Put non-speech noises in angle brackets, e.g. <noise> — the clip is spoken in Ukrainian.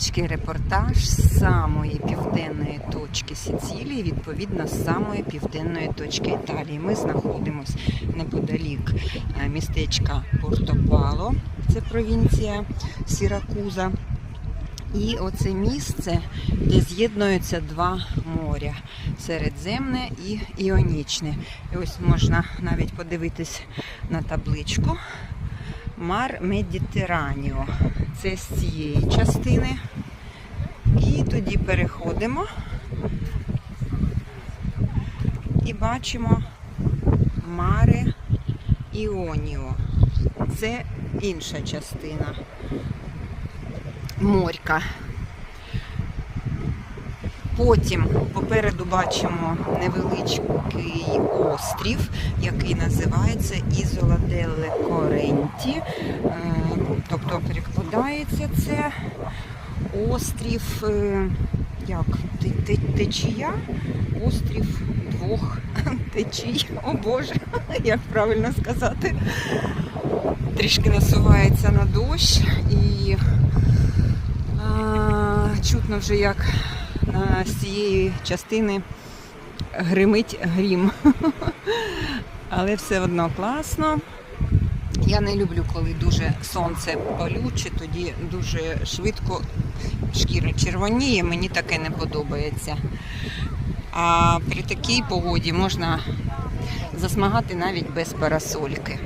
Невеличкий репортаж з самої південної точки Сицилії, відповідно, з самої південної точки Італії. Ми знаходимося неподалік е, містечка Портопало, це провінція Сіракуза. І оце місце, де з'єднуються два моря Середземне і Іонічне. І ось можна навіть подивитись на табличку. Мар Медітераніо. Це з цієї частини. Переходимо і бачимо Маре Іоніо. Це інша частина. Морька. Потім попереду бачимо невеличкий острів, який називається Ізола Делле Коренті. Е, Тобто перекладається це острів, е, як те- те- течія, острів двох <laughs> течій. О Боже, <laughs> як правильно сказати. Трішки насувається на дощ і а, чутно вже як а, з цієї частини гримить грім. <laughs> Але все одно класно. Я не люблю, коли дуже сонце палюче, тоді дуже швидко шкіра червоніє, мені таке не подобається. А при такій погоді можна засмагати навіть без парасольки.